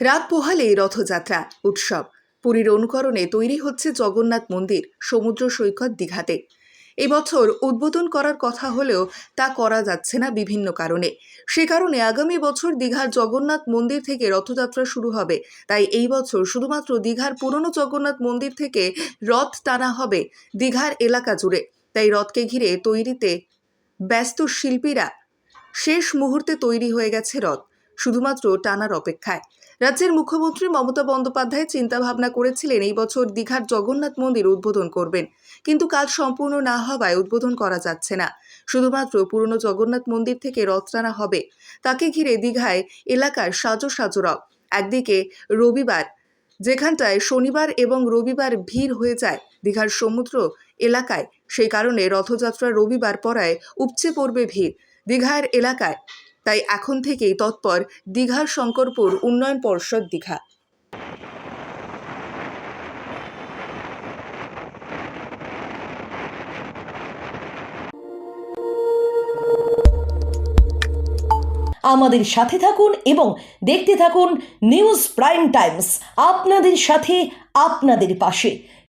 রাত পোহালে রথযাত্রা, উৎসব। পুরীর অনুকরণে তৈরি হচ্ছে জগন্নাথ মন্দির সমুদ্র সৈকত দীঘাতে। এবছর উদ্বোধন করার কথা হলেও তা করা যাচ্ছে না বিভিন্ন কারণে। সে কারণে আগামী বছর দীঘার জগন্নাথ মন্দির থেকে রথযাত্রা শুরু হবে। তাই এই বছর শুধুমাত্র দীঘার পুরনো জগন্নাথ মন্দির থেকে রথ টানা হবে দীঘার এলাকা জুড়ে। তাই রথকে ঘিরে তৈরিতে ব্যস্ত শিল্পীরা শেষ মুহূর্তে তৈরি হয়ে গেছে রথ, শুধুমাত্র টানার অপেক্ষায়। রাজ্যের মুখ্যমন্ত্রী মমতা বন্দ্যোপাধ্যায় চিন্তাভাবনা করেছিলেন এই বছর দীঘার জগন্নাথ মন্দির উদ্বোধন করবেন। কিন্তু কাজ সম্পূর্ণ না হওয়ায় উদ্বোধন করা যাচ্ছে না। শুধুমাত্র পুরনো জগন্নাথ মন্দির থেকে রথ টানা হবে। তাকে ঘিরে দীঘায় এলাকার সাজো সাজো রথ একদিকে রবিবার, যেখানটায় শনিবার এবং রবিবার ভিড় হয়ে যায় দীঘার সমুদ্র এলাকায়, সেই কারণে রথযাত্রা রবিবার পড়ায় উপচে পড়বে ভিড়। দীঘার এলাকায় তাই এখন থেকেই তৎপর দীঘার শঙ্করপুর উন্নয়ন পর্ষদ দীঘা। আমাদের সাথে থাকুন এবং দেখতে থাকুন নিউজ প্রাইম টাইমস। আপনাদের সাথে, আপনাদের পাশে।